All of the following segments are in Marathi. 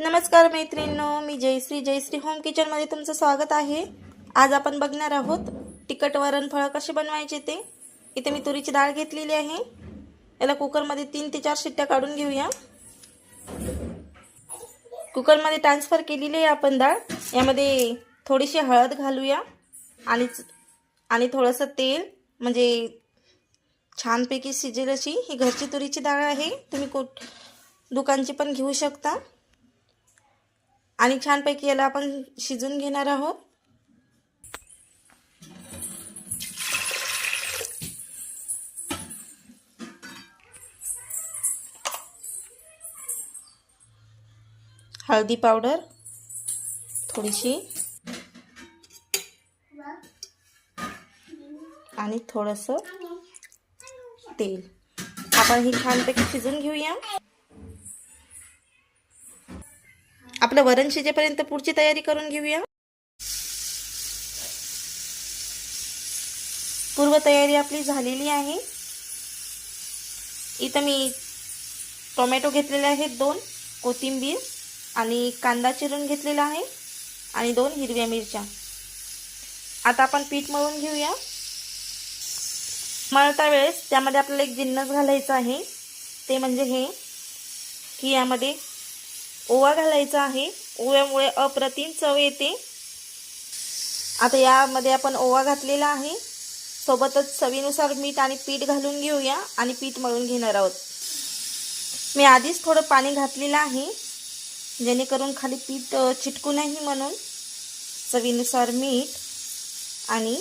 नमस्कार मैत्रिणींनो मी जयश्री. जयश्री होम किचनमध्ये तुमचं स्वागत आहे. आज आपण बघणार आहोत तिखट वरण फळं कसे बनवायचे ते. इथे मी तुरीची डाळ घेतलेली आहे. याला कुकरमध्ये तीन ते चार शिट्ट्या काढून घेऊया. कुकरमध्ये ट्रान्सफर केलेली आहे आपण डाळ. यामध्ये थोडीशी हळद घालूया. आणि आणि थोडंसं तेल म्हणजे छानपैकी शिजेल अशी ही घरची तुरीची डाळ आहे. तुम्ही कुठ दुकानची पण घेऊ शकता. आणि छानपैकी याला आपण शिजून घेणार आहोत. हळदी पावडर थोडीशी आणि थोडंसं तेल. आपण ही छानपैकी शिजून घेऊया. आपलं वरण शिजेपर्यंत पुढची तयारी करून घेऊया. पूर्वतयारी आपली झालेली आहे. इथं मी टोमॅटो घेतलेले आहेत दोन कोथिंबीर आणि कांदा चिरून घेतलेला आहे आणि दोन हिरव्या मिरच्या. आता आपण पीठ मळून घेऊया. मळता वेळेस त्यामध्ये आपल्याला एक जिन्नस घालायचा आहे. ते म्हणजे हे. की यामध्ये ओवा घालायचा आहे. ओव्यामुळे अप्रतिम चव येते. आता यामध्ये आपण ओवा घातलेला आहे. सोबतच चवीनुसार मीठ आणि पीठ घालून घेऊया आणि पीठ मळून घेणार आहोत. मी आधीच थोडं पाणी घातलेलं आहे. जेणेकरून खाली पीठ चिटकू नाही म्हणून. चवीनुसार मीठ आणि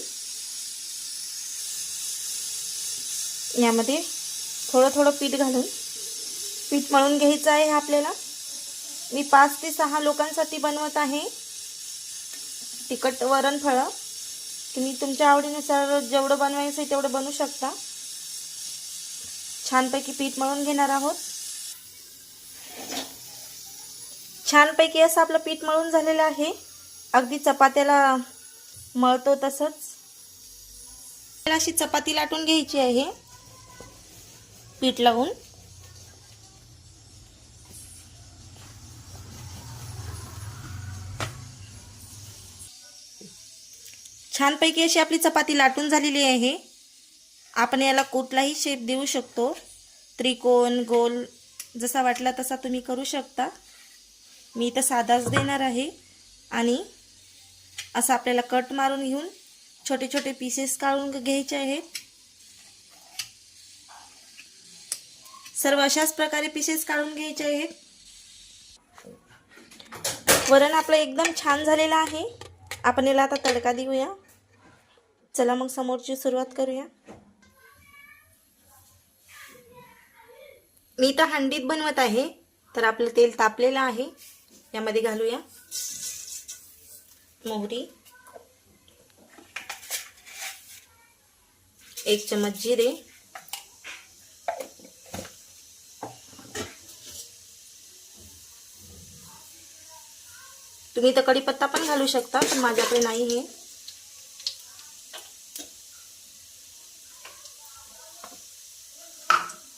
यामध्ये थोडं थोडं पीठ घालून. पीठ मळून घ्यायचं आहे आपल्याला. मी पाच ते सहा लोकांसाठी बनवत आहे. तिखट वरण फळं. तुम्ही तुमच्या आवडीनुसार जेवढं बनवायचं आहे तेवढं बनवू शकता. छानपैकी पीठ मळून घेणार आहोत. छानपैकी असं आपलं पीठ मळून झालेलं आहे. अगदी चपात्याला मळतो तसंच. अशी चपाती लाटून घ्यायची आहे. पीठ लावून. छानपैकी अशी आपली चपाती लाटून झालेली आहे. आपण याला कुठलाही शेप देऊ शकतो. त्रिकोण गोल जसा वाटला तसा तुम्ही करू शकता. मी इथं साधाच देणार आहे. आणि असं आपल्याला कट मारून घेऊन छोटे छोटे पीसेस काढून घ्यायचे आहेत. सर्व अशाच प्रकारे पीसेस काढून घ्यायचे आहेत. वरण आपलं एकदम छान झालेलं आहे. आपण याला आता तडका देऊया. चला मग समोरची सुरुवात करूया. मी तर हंडीत बनवत आहे तर आपलं तेल तापलेलं आहे. यामध्ये घालूया. मोहरी. एक चमच जिरे. तुम्ही तर कढीपत्ता पण घालू शकता पण माझ्याकडे नाही आहे.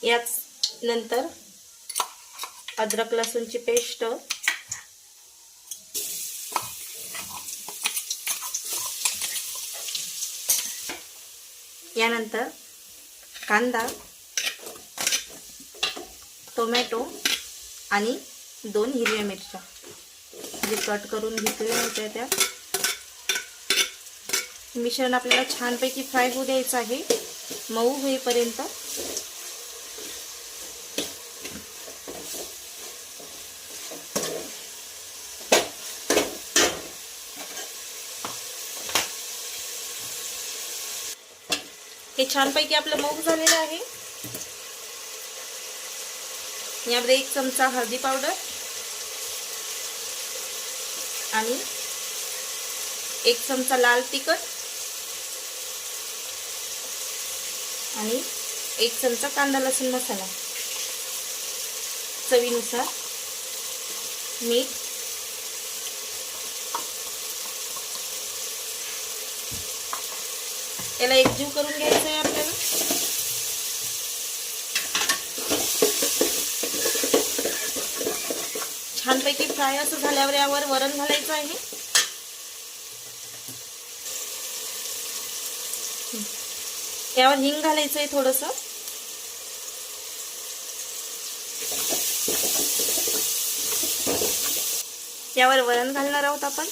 याच नंतर अद्रक लसूणची पेस्ट. यानंतर कांदा टोमॅटो आणि दोन हिरव्या मिरच्या. जे कट करून घेतलेल्या होत्या त्या. मिश्रण आपल्याला छानपैकी फ्राय होऊ द्यायचं आहे. मऊ होईपर्यंत हे छानपैकी आपलं मऊ झालेलं आहे. यामध्ये एक चमचा हळदी पावडर आणि एक चमचा लाल तिखट आणि एक चमचा कांदा लसूण मसाला. चवीनुसार मीठ याला एकजीव करून घ्यायचं आहे आपल्याला. छानपैकी फ्राय असं झाल्यावर यावर वरण घालायचं आहे. यावर हिंग घालायचं आहे थोडस. यावर वरण घालणार आहोत आपण.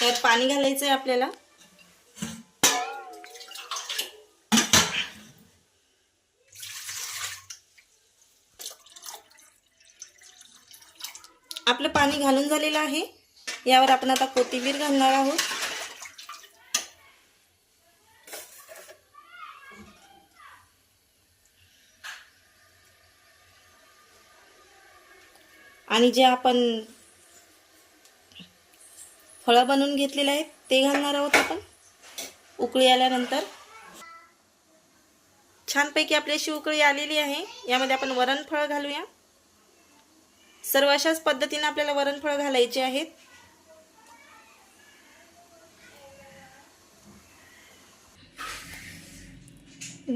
त्यात पाणी घालायचं आहे आपल्याला. आपलं पाणी घालून झालेलं आहे. यावर आपण आता कोथिंबीर घालणार आहोत. आणि जे आपण फळं बनवून घेतलेले आहेत ते घालणार आहोत आपण. उकळी आल्यानंतर. छानपैकी आपली अशी उकळी आलेली आहे. यामध्ये आपण वरणफळ घालूया. सर्व अशाच पद्धतीने आपल्याला वरणफळ घालायचे आहेत.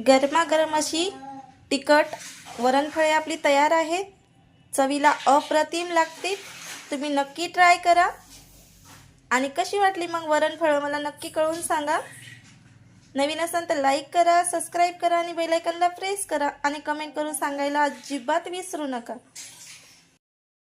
गरमागरम अशी तिखट वरणफळे आपली तयार आहेत. चवीला अप्रतिम लागते तुम्ही नक्की ट्राय करा. आणि कशी वाटली मग वरणफळं मला नक्की कळून सांगा. नवीन असाल तर लाईक करा सबस्क्राईब करा आणि बेलायकनला प्रेस करा आणि कमेंट करून सांगायला अजिबात विसरू नका.